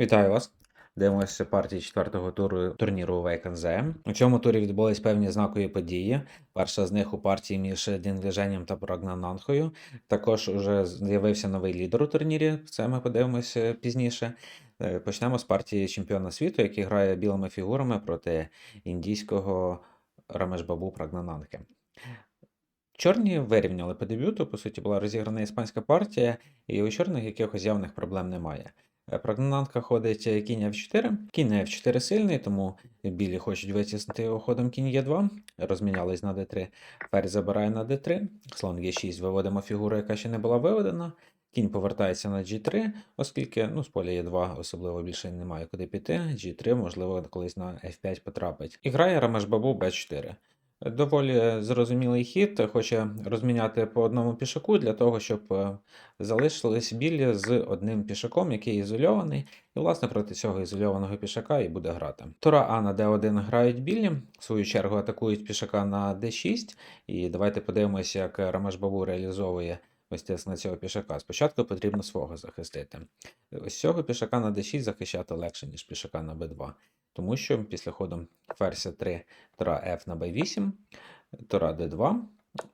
Вітаю вас! Дивимося партії четвертого туру турніру Вейкензе. У цьому турі відбулись певні знакові події. Перша з них у партії між Дінгліженням та Прогнананхою. Також уже з'явився новий лідер у турнірі. Це ми подивимося пізніше. Е, Почнемо з партії чемпіона світу, який грає білими фігурами проти індійського Рамешбабу Прагнананхи. Чорні вирівняли по дебюту, по суті, була розіграна іспанська партія, і у чорних якихось явних проблем немає. Е, Прогнананка ходить е, кінь F4. Кінь на F4 сильний, тому білі хочуть витіснити його ходом кінь Е2. Розмінялись на D3. Ферзь забирає на D3. Слон Е6 виводимо фігуру, яка ще не була виведена. Кінь повертається на G3, оскільки ну, з поля Е2 особливо більше немає куди піти. G3, можливо, колись на F5 потрапить. І грає Рамешбабу B4. Доволі зрозумілий хід, хоче розміняти по одному пішаку для того, щоб е, залишились білі з одним пішаком, який ізольований, і, власне, проти цього ізольованого пішака і буде грати. Тура А на d1 грають білі, в свою чергу атакують пішака на d6. І давайте подивимося, як Рамеш Бабу реалізовує ось на цього пішака. Спочатку потрібно свого захистити. Ось цього пішака на d6 захищати легше, ніж пішака на b2. Тому що після ходу ферзь 3 тора F на b8, тора d2.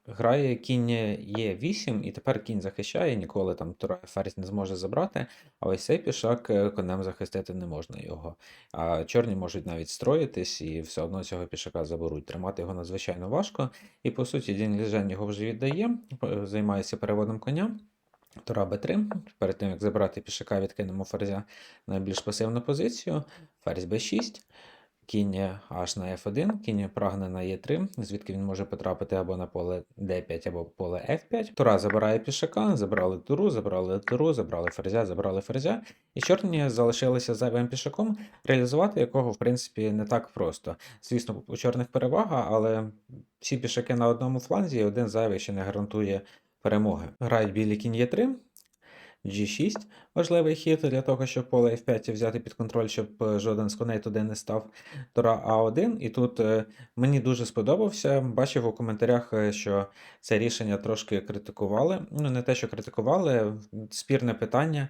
Грає кінь Е8, і тепер кінь захищає, ніколи там ферзь не зможе забрати, а ось цей пішак е, конем захистити не можна його. А чорні можуть навіть строїтись і все одно цього пішака заберуть. Тримати його надзвичайно важко. І по суті, Дін Ліжен його вже віддає, е, займається переводом коня. Тура Б3. Перед тим, як забрати пішака, відкинемо ферзя на більш пасивну позицію. Ферзь Б6. Кінь H на F1, кінь прагне на Е3, звідки він може потрапити або на поле D5, або поле F5. Тура забирає пішака, забрали туру, забрали туру, забрали ферзя, забрали ферзя. І чорні залишилися зайвим пішаком, реалізувати якого, в принципі, не так просто. Звісно, у чорних перевага, але всі пішаки на одному фланзі, і один зайвий ще не гарантує перемоги. Грають білі кінь Е3. G6 важливий хід для того, щоб поле F5 взяти під контроль, щоб е, жоден з коней туди не став. Тура А1. І тут е, мені дуже сподобався. Бачив у коментарях, е, що це рішення трошки критикували. Ну, не те, що критикували, спірне питання,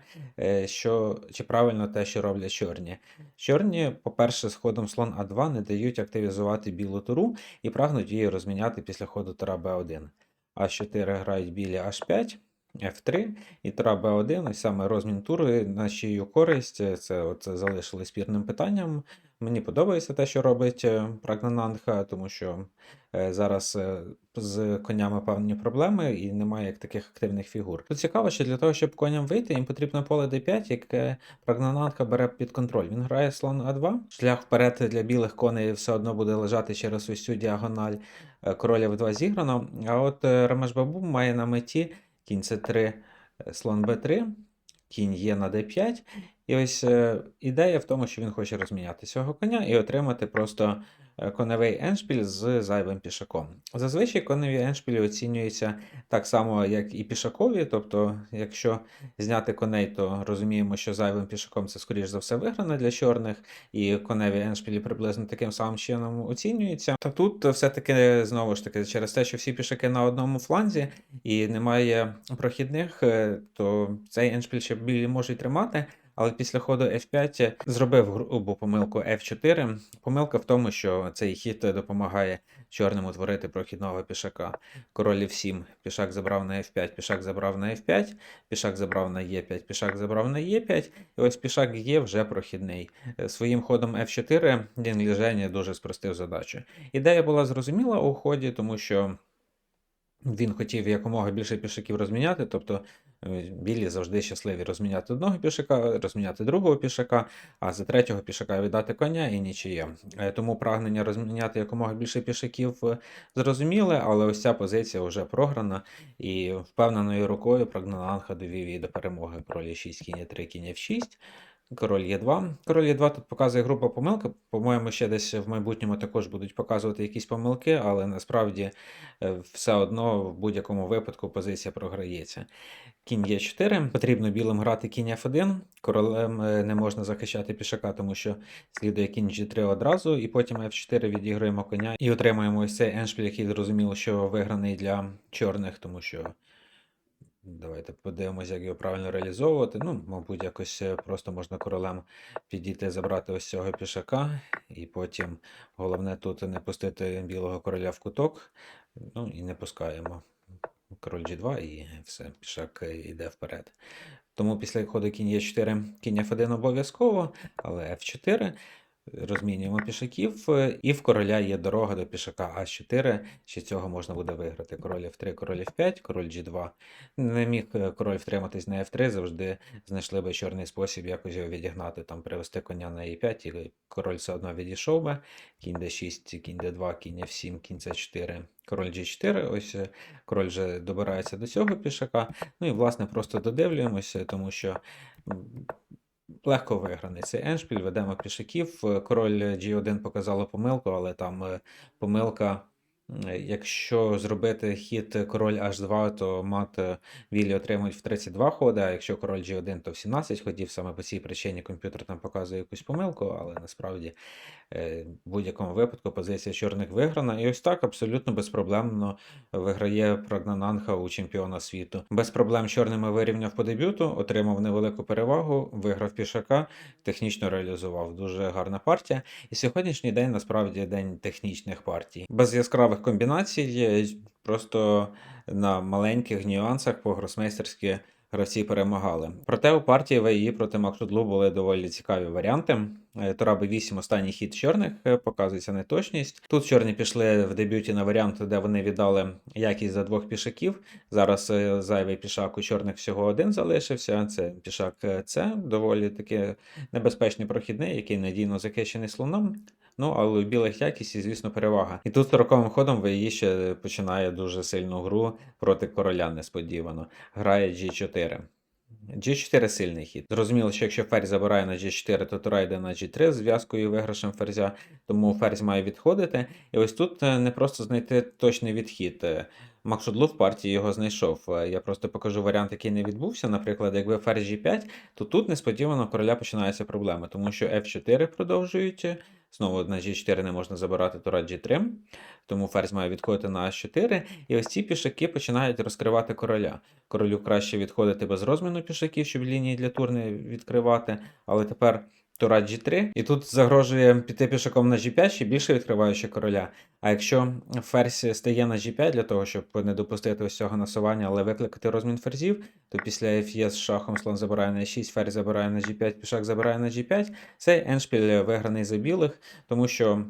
що чи правильно те, що роблять чорні. Чорні, по-перше, з ходом слон А2 не дають активізувати білу туру і прагнуть її розміняти після ходу Тура Б1. А4 грають білі H5. F3 і Тура B1, ось саме розмін тури на чию користь. Це от залишили спірним питанням. Мені подобається те, що робить е, Прагнананха, тому що е, зараз е, з конями певні проблеми і немає як таких активних фігур. Тут цікаво, що для того, щоб коням вийти, їм потрібно поле D5, яке Прагнананха бере під контроль. Він грає слон А2. Шлях вперед для білих коней все одно буде лежати через цю діагональ короля в2 зіграно. А от Рамешбабу має на меті кінь С3, слон b 3 кінь Є на d5. І ось е, ідея в тому, що він хоче розміняти цього коня і отримати просто е, коневий еншпіль з зайвим пішаком. Зазвичай коневі еншпілі оцінюються так само, як і пішакові. Тобто, якщо зняти коней, то розуміємо, що зайвим пішаком це, скоріш за все, вигране для чорних, і коневі еншпілі приблизно таким самим чином оцінюються. Та тут все-таки знову ж таки, через те, що всі пішаки на одному фланзі і немає прохідних, е, то цей еншпіль ще білі можуть тримати. Але після ходу F5 зробив грубу помилку F4. Помилка в тому, що цей хід допомагає чорним утворити прохідного пішака. Король F7, пішак забрав на F5, пішак забрав на F5, пішак забрав на E5, пішак забрав на E5, і ось пішак є вже прохідний. Е, Своїм ходом F4 Дін Ліжені дуже спростив задачу. Ідея була зрозуміла у ході, тому що. Він хотів якомога більше пішаків розміняти, тобто е, білі завжди щасливі розміняти одного пішака, розміняти другого пішака, а за третього пішака віддати коня і нічиє. Е, Тому прагнення розміняти якомога більше пішаків е, зрозуміле, але ось ця позиція вже програна, і впевненою рукою Прагнананха довів її до перемоги король 6, кінь 3, кінь F6. Король Е2. Король Е2 тут показує група помилки. По-моєму, ще десь в майбутньому також будуть показувати якісь помилки, але насправді е, все одно в будь-якому випадку позиція програється. Кінь Е4. Потрібно білим грати кінь F1. Королем е, не можна захищати пішака, тому що слідує кінь G3 одразу, і потім F4 відіграємо коня і отримуємо ось цей еншпіль, який зрозуміло, що виграний для чорних, тому що Давайте подивимося, як його правильно реалізовувати. Ну, мабуть, якось е, просто можна королем підійти, забрати ось цього пішака, і потім головне тут не пустити білого короля в куток. Ну і не пускаємо. Король G2 і все, пішак е, йде вперед. Тому після ходу кінь Е4, кінь F1 обов'язково, але F4. Розмінюємо пішаків, е, і в короля є дорога до пішака А4. Ще цього можна буде виграти. Король F3, король F5, король G2. Не міг е, король втриматись на F3, завжди знайшли би чорний спосіб якось його відігнати, там привести коня на E5, і король все одно відійшов би. Кінь D6, кінь D2, кінь F7, кінь C4, король G4. Ось е, король вже добирається до цього пішака. Ну і власне просто додивлюємося, тому що. Легко виграний цей еншпіль, ведемо пішаків. Король G1 показала помилку, але там е, помилка. Якщо зробити хід король H2, то мат е, Віллі отримують в 32 ходи, а якщо король G1, то в 17 ходів. Саме по цій причині комп'ютер там показує якусь помилку, але насправді в будь-якому випадку позиція чорних виграна. І ось так абсолютно безпроблемно виграє Прогнананха у чемпіона світу. Без проблем чорними вирівняв по дебюту, отримав невелику перевагу, виграв пішака, технічно реалізував. Дуже гарна партія. І сьогоднішній день насправді день технічних партій. Без яскравих комбінацій, е, просто на маленьких нюансах по-гросмейстерськи гравці перемагали. Проте у партії ВІ проти Макшудлу були доволі цікаві варіанти. Е, Тура Б8 останній хід чорних е, показується неточність. Тут чорні пішли в дебюті на варіант, де вони віддали якість за двох пішаків. Зараз е, зайвий пішак у чорних всього один залишився. Це пішак е, С, доволі таки небезпечний прохідний, який надійно захищений слоном. Ну, але у білих якість і, звісно, перевага. І тут 40-м ходом ВІ ще починає дуже сильну гру проти короля несподівано. Грає G4. G4 сильний хід. Зрозуміло, що якщо ферзь забирає на G4, то тура йде на G3 з зв'язкою і виграшем ферзя, тому ферзь має відходити. І ось тут е, не просто знайти точний відхід. Е, Макшудлу в партії його знайшов. Е, Я просто покажу варіант, який не відбувся. Наприклад, якби ферзь G5, то тут несподівано короля починаються проблеми, тому що F4 продовжують. Знову на G4 не можна забирати тура G3, тому ферзь має відходити на А4. І ось ці пішаки починають розкривати короля. Королю краще відходити без розміну пішаків, щоб лінії для тур не відкривати. Але тепер тура G3, і тут загрожує піти пішаком на G5, ще більше відкриваючи короля. А якщо ферзь стає на G5 для того, щоб не допустити ось цього насування, але викликати розмін ферзів, то після FE з шахом слон забирає на E6, ферзь забирає на G5, пішак забирає на G5. Цей еншпіль виграний за білих, тому що.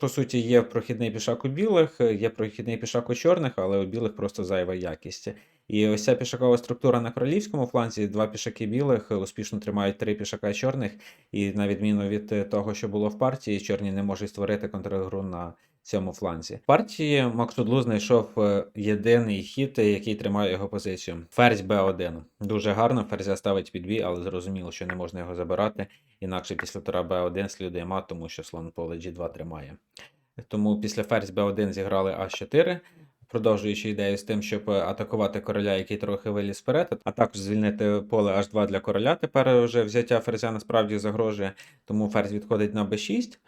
По суті, є прохідний пішак у білих, є прохідний пішак у чорних, але у білих просто зайва якість. І ось ця пішакова структура на королівському фланзі, два пішаки білих успішно тримають три пішака чорних, і на відміну від е, того, що було в партії, чорні не можуть створити контргру на цьому фланзі. Партії Максудлу знайшов е, єдиний хід, який тримає його позицію. Ферзь Б1. Дуже гарно, ферзя ставить під бій, але зрозуміло, що не можна його забирати. Інакше після тура Б1 слідує мат, тому що слон поле G2 тримає. Тому після ферзь Б1 зіграли А4, продовжуючи ідею з тим, щоб атакувати короля, який трохи виліз вперед, а також звільнити поле H2 для короля. Тепер вже взяття ферзя насправді загрожує, тому ферзь відходить на b6.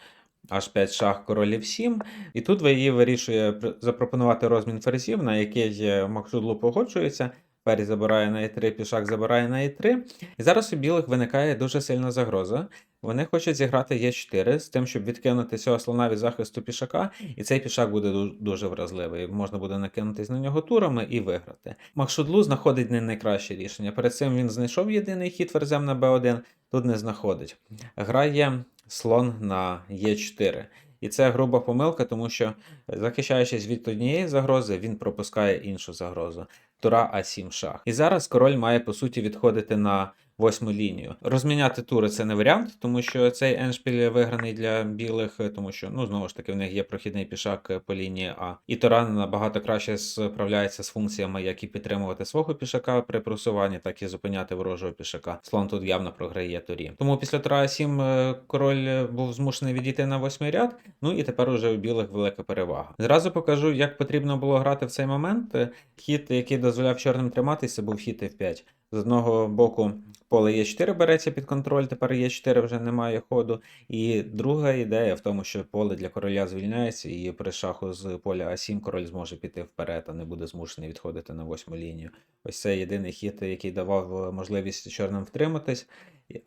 H5 шах королів 7. І тут її вирішує пр- запропонувати розмін ферзів, на який Максудлу погоджується. Ферзь забирає на e3, пішак забирає на e3. І зараз у білих виникає дуже сильна загроза. Вони хочуть зіграти Е4 з тим, щоб відкинути цього слона від захисту пішака, і цей пішак буде дуже вразливий. Можна буде накинутись на нього турами і виграти. Макшудлу знаходить не найкраще рішення. Перед цим він знайшов єдиний хід ферзем на b1, тут не знаходить. Грає слон на Е4. І це груба помилка, тому що захищаючись від однієї загрози, він пропускає іншу загрозу. Тура А7 шах. І зараз король має по суті відходити на восьму лінію. Розміняти тури це не варіант, тому що цей еншпіль виграний для білих, е, тому що ну знову ж таки в них є прохідний пішак е, по лінії А. І Туран набагато краще справляється з функціями, як і підтримувати свого пішака при просуванні, так і зупиняти ворожого пішака. Слон тут явно програє турі. Тому після тура А7 е, король був змушений відійти на восьмий ряд. Ну і тепер уже у білих велика перевага. Зразу покажу, як потрібно було грати в цей момент. Е, Хід, який дозволяв чорним триматися, був хід F5. З одного боку, поле Е4 береться під контроль, тепер Е4 вже немає ходу. І друга ідея в тому, що поле для короля звільняється, і при шаху з поля А7 король зможе піти вперед, а не буде змушений відходити на восьму лінію. Ось це єдиний хід, який давав е, можливість чорним втриматись.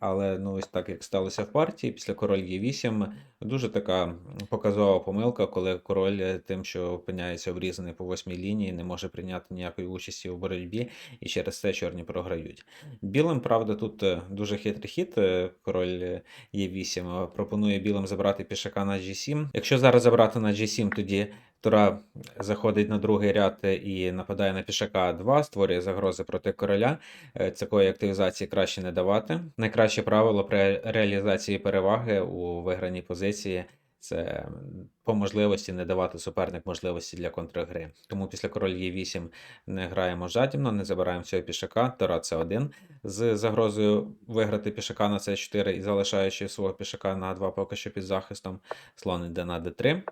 Але ну ось так як сталося в партії, після король Е8 дуже така показова помилка, коли король е, тим, що опиняється обрізаний по восьмій лінії, не може прийняти ніякої участі у боротьбі, і через це чорні програють. Білим, правда, тут е, дуже хитрий хід. е, Король е, Е8 пропонує білим забрати пішака на G7. Якщо зараз забрати на G7, тоді Тура заходить на другий ряд е, і нападає на пішака 2, створює загрози проти короля. Цякої Такої активізації краще не давати. Найкраще правило при реалізації переваги у виграній позиції це по можливості не давати суперник можливості для контргри. Тому після король Е8 не граємо жадібно, не забираємо цього пішака. Тора це 1 з загрозою виграти пішака на С4 і залишаючи свого пішака на 2 поки що під захистом. Слон йде на d3,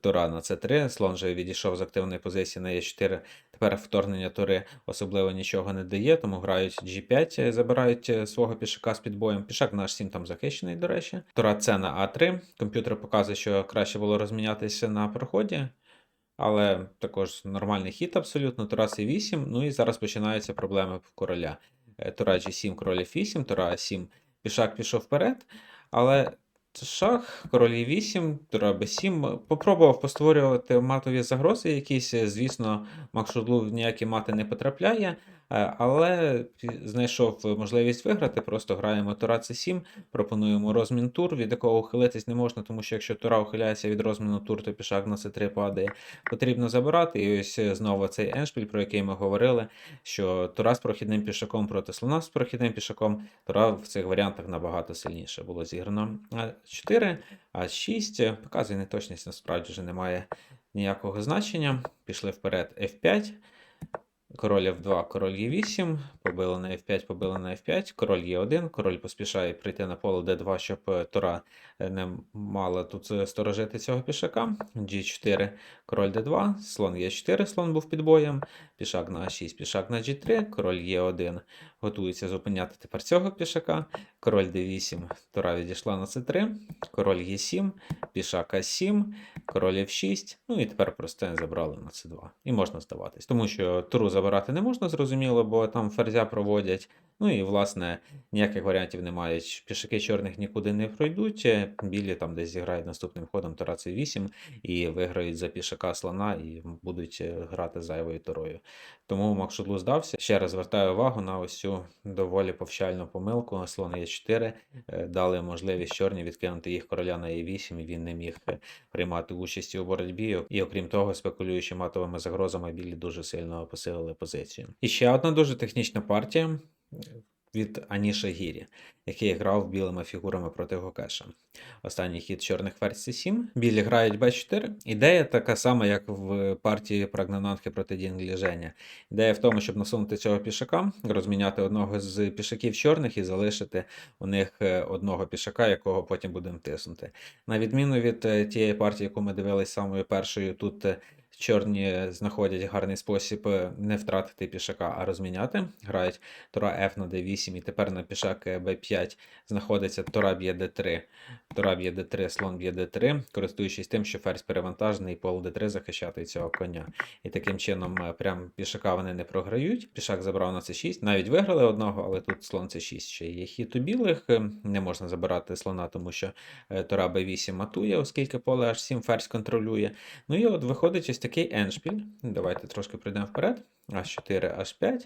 Тура на c3, слон же відійшов з активної позиції на e4. Тепер вторгнення тури особливо нічого не дає, тому грають G5, е, забирають е, свого пішака з підбоєм. Пішак на H7 там захищений, до речі. Тура С на А3. Комп'ютер показує, що краще було розмінятися на проході. Але також нормальний хід абсолютно. Тура С8. Ну і зараз починаються проблеми в короля. Е, Тура G7, король F8, Тура А7, пішак пішов вперед. Але шах, король Е8, Тура Б7. Попробував постворювати матові загрози якісь. Е, Звісно, Макшудлу в ніякі мати не потрапляє, але знайшов можливість виграти. Просто граємо Тура С7, пропонуємо розмін тур, від якого ухилитись не можна, тому що якщо Тура ухиляється від розміну тур, то пішак на С3 падає. Потрібно забирати. І ось е, знову цей еншпіль, про який ми говорили, що Тура з прохідним пішаком проти слона з прохідним пішаком. Тура в цих варіантах набагато сильніше було зіграно. А4, А6, показує неточність, насправді вже немає ніякого значення. Пішли вперед F5. Король F2, король Е8, побили на F5, побили на F5, король Е1, король поспішає прийти на поле D2, щоб Тора е, не мала тут е, сторожити цього пішака. G4, король D2, слон Е4, слон був під боєм, пішак на А6, пішак на G3, король Е1 готується зупиняти тепер цього пішака, король D8, Тура відійшла на С3, король Е7, пішак А7, король F6, ну і тепер просто забрали на С2. І можна здаватись, тому що туру забирати не можна, зрозуміло, бо там ферзя проводять. Ну і, власне, ніяких варіантів немає. Пішаки чорних нікуди не пройдуть. Білі там десь зіграють наступним ходом Тура С8 і виграють за пішака слона і будуть грати зайвою турою. Тому Макшудлу здався. Ще раз звертаю увагу на ось цю доволі повчальну помилку. Слон Е4 е, дали можливість чорні відкинути їх короля на Е8, і він не міг е, приймати участь у боротьбі. І окрім того, спекулюючи матовими загрозами, білі дуже сильно посилили позицію. І ще одна дуже технічна партія від Аніша Гірі, який грав білими фігурами проти Гокеша. Останній хід чорних ферзь C7. Білі грають Б4. Ідея така сама, як в партії Прагнананхи проти Дінгліження. Ідея в тому, щоб насунути цього пішака, розміняти одного з пішаків чорних і залишити у них е, одного пішака, якого потім будемо тиснути. На відміну від е, тієї партії, яку ми дивились самою першою, тут е, чорні знаходять гарний спосіб е, не втратити пішака, а розміняти. Грають Тура F на D8, і тепер на пішак е, B5 знаходиться Тура б'є D3, Тура б'є D3, слон б'є D3, користуючись тим, що ферзь перевантажений, пол D3 захищати цього коня. І таким чином е, прям пішака вони не програють. Пішак забрав на C6, навіть виграли одного, але тут слон C6 ще є хід у білих. Не можна забирати слона, тому що Тура B8 матує, оскільки поле H7 ферзь контролює. Ну і от виходить ось такий еншпіль. Давайте трошки пройдемо вперед. H4, H5,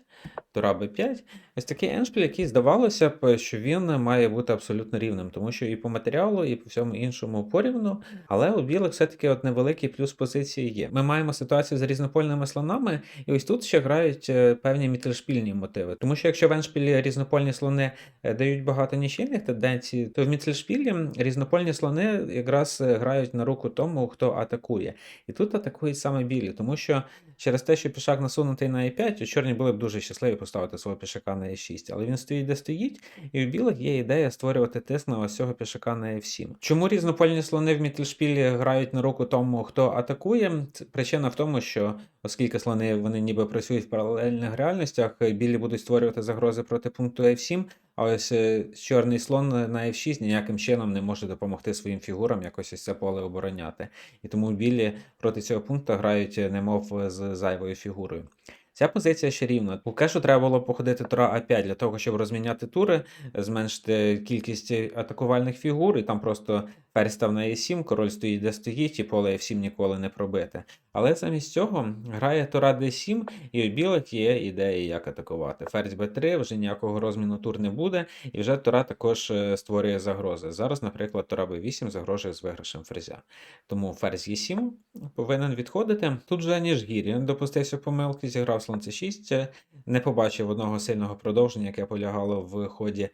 Тура B5. Ось такий еншпіль, який здавалося б, що він має бути абсолютно рівним, тому що і по матеріалу, і по всьому іншому порівну. Але у білих все-таки от невеликий плюс позиції є. Ми маємо ситуацію з різнопольними слонами, і ось тут ще грають е, певні мітльшпільні мотиви. Тому що якщо в еншпілі різнопольні слони е, дають багато нічийних тенденцій, то в мітльшпілі різнопольні слони якраз е, грають на руку тому, хто атакує. І тут атакують саме білі, тому що через те, що пішак насунутий ферзей на e5, у чорні були б дуже щасливі поставити свого пішака на e6, але він стоїть де стоїть, і у білих є ідея створювати тиск на ось цього пішака на f7. Чому різнопольні слони в мітльшпілі грають на руку тому, хто атакує? Причина в тому, що оскільки слони вони ніби працюють в паралельних реальностях, білі будуть створювати загрози проти пункту f7, а ось е, чорний слон на f6 ніяким чином не може допомогти своїм фігурам якось ось це поле обороняти. І тому білі проти цього пункту грають, е, немов з зайвою фігурою. Ця позиція ще рівна. У кешу треба було походити тура А5 для того, щоб розміняти тури, зменшити кількість атакувальних фігур, і там просто ферзь на Е7, король стоїть де стоїть, і поле F7 ніколи не пробите. Але замість цього грає тура D7, і у білих є ідеї, як атакувати. Ферзь Б3, вже ніякого розміну тур не буде, і вже тура також е, створює загрози. Зараз, наприклад, тура Б8 загрожує з виграшем ферзя. Тому ферзь Е7 повинен відходити. Тут вже ніж гірі. Він допустився помилки, зіграв слон С6, не побачив одного сильного продовження, яке полягало в ході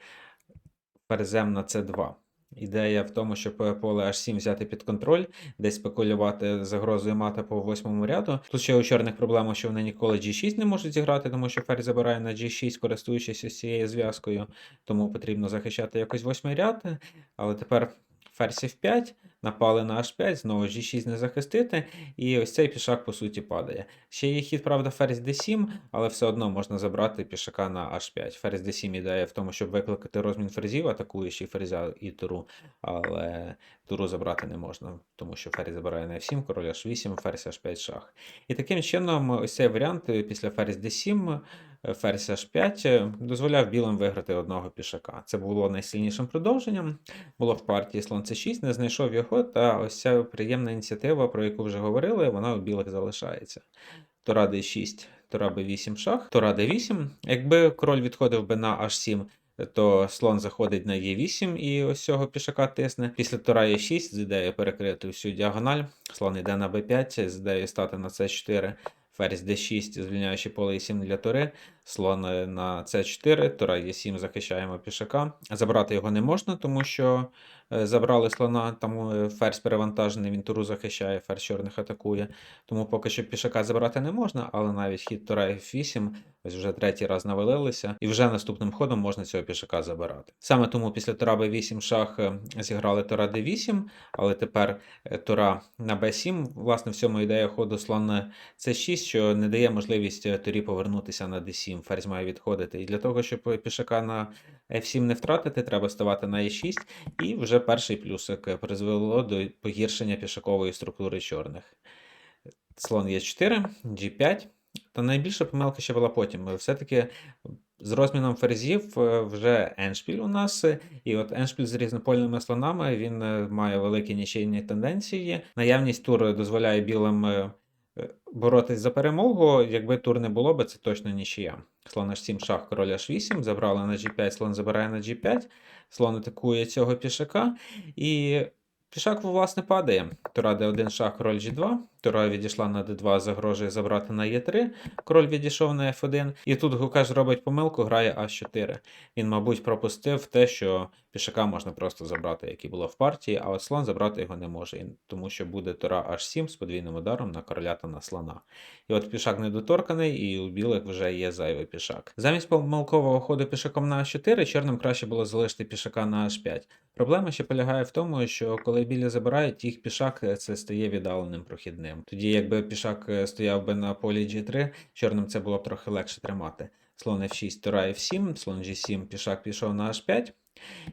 ферзем на С2. Ідея в тому, щоб поле H7 взяти під контроль, десь спекулювати загрозою мата по восьмому ряду. Тут ще у чорних проблема, що вони ніколи G6 не можуть зіграти, тому що ферзь забирає на G6, користуючись цією зв'язкою, тому потрібно захищати якось восьмий ряд. Але тепер ферзь F5, напали на H5, знову G6 не захистити, і ось цей пішак по суті падає. Ще є хід, правда, ферзь D7, але все одно можна забрати пішака на H5. Ферзь D7 ідея в тому, щоб викликати розмін ферзів, атакуючи ферзя і туру, але туру забрати не можна, тому що ферзь забирає на F7, король H8, ферзь H5 шах. І таким чином, ось цей варіант після ферзь D7 ферзь H5 дозволяв білим виграти одного пішака. Це було найсильнішим продовженням. Було в партії слон c6, не знайшов його, та ось ця приємна ініціатива, про яку вже говорили, вона у білих залишається. Тура d6, тура b8 шах, тура d8. Якби король відходив би на h7, то слон заходить на e8 і ось цього пішака тисне. Після тура e6 з ідеєю перекрити всю діагональ. Слон йде на b5, з ідеєю стати на c4 ферзь d6, звільняючи поле e7 для тури, слон на c4, тура e7 захищаємо пішака. Забрати його не можна, тому що е, забрали слона, там е, ферзь перевантажений, він туру захищає, ферзь чорних атакує. Тому поки що пішака забрати не можна, але навіть хід тура f8, ось вже третій раз навалилися, і вже наступним ходом можна цього пішака забирати. Саме тому після тура b8 шах е, зіграли тура d8, але тепер тура на b7, власне, в цьому ідея ходу слон на c6, що не дає можливість турі повернутися на d7, ферзь має відходити. І для того, щоб пішака на f7 не втратити, треба ставати на e6, і вже перший плюсик призвело до погіршення пішакової структури чорних. Слон Е4, G5. Та найбільша помилка ще була потім. Все-таки з розміном ферзів е, вже еншпіль у нас, і от еншпіль з різнопольними слонами він е, має великі нічийні тенденції. Наявність тур дозволяє білим е, боротись за перемогу. Якби тур не було би, це точно нічия. Слон H7 шах, король H8, забрали на G5, слон забирає на G5, слон атакує цього пішака. І пішак, власне, падає. Тура D1 шах, король G2. Тура відійшла на d2, загрожує забрати на e3. Король відійшов на f1. І тут Гукаш робить помилку, грає а4. Він, мабуть, пропустив те, що пішака можна просто забрати, як і було в партії, а от слон забрати його не може, тому що буде тура h7 з подвійним ударом на короля та на слона. І от пішак недоторканий, і у білих вже є зайвий пішак. Замість помилкового ходу пішаком на а4, чорним краще було залишити пішака на h5. Проблема ще полягає в тому, що коли білі забирають, їх пішак це стає віддаленим прохідним. Тоді, якби пішак е, стояв би на полі G3, чорним це було б трохи легше тримати. Слон F6, тура F7, слон G7, пішак пішов на H5.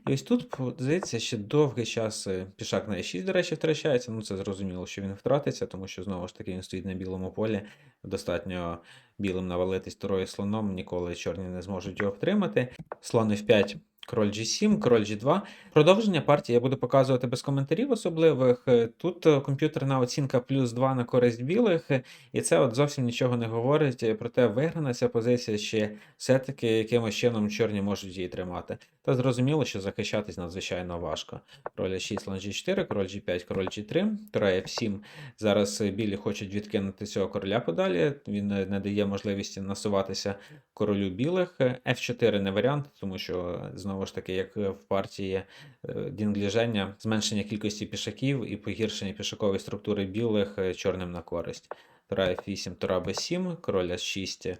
І ось тут, здається, ще довгий час е, пішак на E6, до речі, втрачається. Ну, це зрозуміло, що він втратиться, тому що знову ж таки він стоїть на білому полі. Достатньо білим навалитись турою слоном, ніколи чорні не зможуть його втримати. Слон F5. Король G7, король G2. Продовження партії я буду показувати без коментарів особливих. Тут е, комп'ютерна оцінка плюс 2 на користь білих, і це от зовсім нічого не говорить. Проте виграна ця позиція ще все-таки якимось чином чорні можуть її тримати. Та зрозуміло, що захищатись надзвичайно важко. Король 6, слон G4, король G5, король G3, тура F7. Зараз білі хочуть відкинути цього короля подалі. Він не дає можливості насуватися королю білих. F4 не варіант, тому що знову знову ж таки, як в партії е, дінгліження, зменшення кількості пішаків і погіршення пішакової структури білих е, чорним на користь. Тура F8, тура B7, король H6,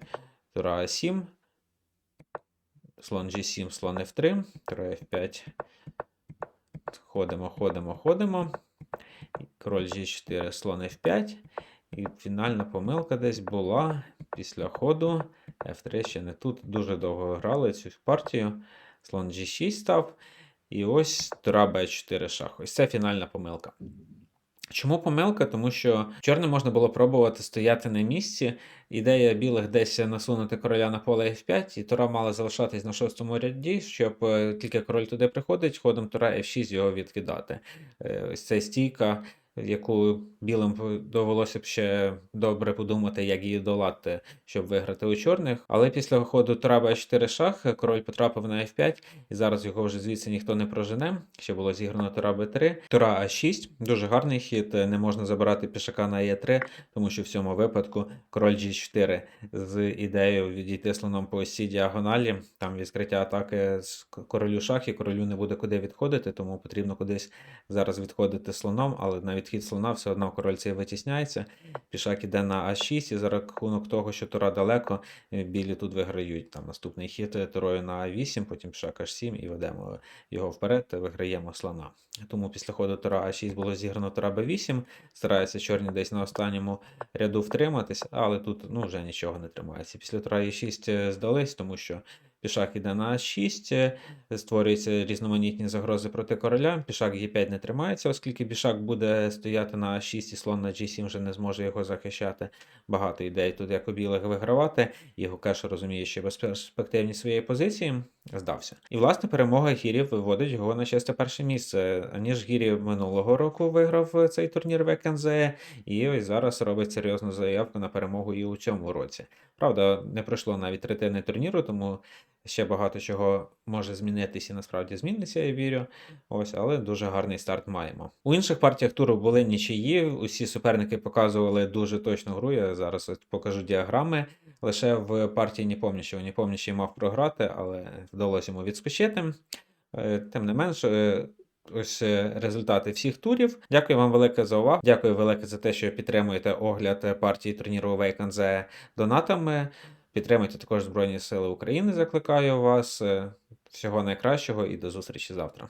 тура A7, слон G7, слон F3, тура F5. Ходимо, ходимо, ходимо. Король G4, слон F5. І фінальна помилка десь була після ходу. F3 ще не тут. Дуже довго грали цю партію. Слон G6 став. І ось тура B4 шах. Ось це фінальна помилка. Чому помилка? Тому що чорним можна було пробувати стояти на місці. Ідея білих десь насунути короля на поле F5, і тура мала залишатись на шостому ряді, щоб е, тільки король туди приходить, ходом тура F6 його відкидати. Е, Ось це стійка, яку білим довелося б ще добре подумати, як її долати, щоб виграти у чорних. Але після ходу тура Б4 шах король потрапив на F5, і зараз його вже звідси ніхто не прожене. Ще було зіграно тура Б3. Тура А6 дуже гарний хід. Не можна забирати пішака на Е3, тому що в цьому випадку король G4 з ідеєю відійти слоном по осі діагоналі. Там відкриття атаки з королю шах, і королю не буде куди відходити, тому потрібно кудись зараз відходити слоном, але на відхід слона все одно король цей витісняється. Пішак іде на А6, і за рахунок того, що тура далеко, е, білі тут виграють. Там наступний хід е, турою на А8, потім пішак H7 і ведемо його вперед, та виграємо слона. Тому після ходу тура А6 було зіграно тура Б8. Стараються чорні десь на останньому ряду втриматися, але тут ну, вже нічого не тримається. Після тура Е6 е, здались, тому що пішак іде на А6, е, створюються різноманітні загрози проти короля. Пішак Е5 не тримається, оскільки пішак буде стояти на А6 і слон на G7 вже не зможе його захищати. Багато ідей тут, як у білих вигравати. Його кеш розуміє, що безперспективні своєї позиції здався. І власне перемога гірів виводить його на чисте перше місце. Аніж Гірі минулого року виграв цей турнір в ЕКНЗ, і ось зараз робить серйозну заявку на перемогу і у цьому році. Правда, не пройшло навіть третини турніру, тому ще багато чого може змінитися і насправді зміниться, я вірю. Ось, але дуже гарний старт маємо. У інших партіях туру були нічиї. Усі суперники показували дуже точну гру. Я зараз покажу діаграми. Лише в партії Ніпомнічого Ніпомнічий мав програти, але вдалося йому відскочити. Е, Тим не менш, е, ось е, результати всіх турів. Дякую вам велике за увагу. Дякую велике за те, що підтримуєте огляд партії турніру Вейканзе донатами. Підтримуйте також Збройні Сили України. Закликаю вас. Всього найкращого і до зустрічі завтра.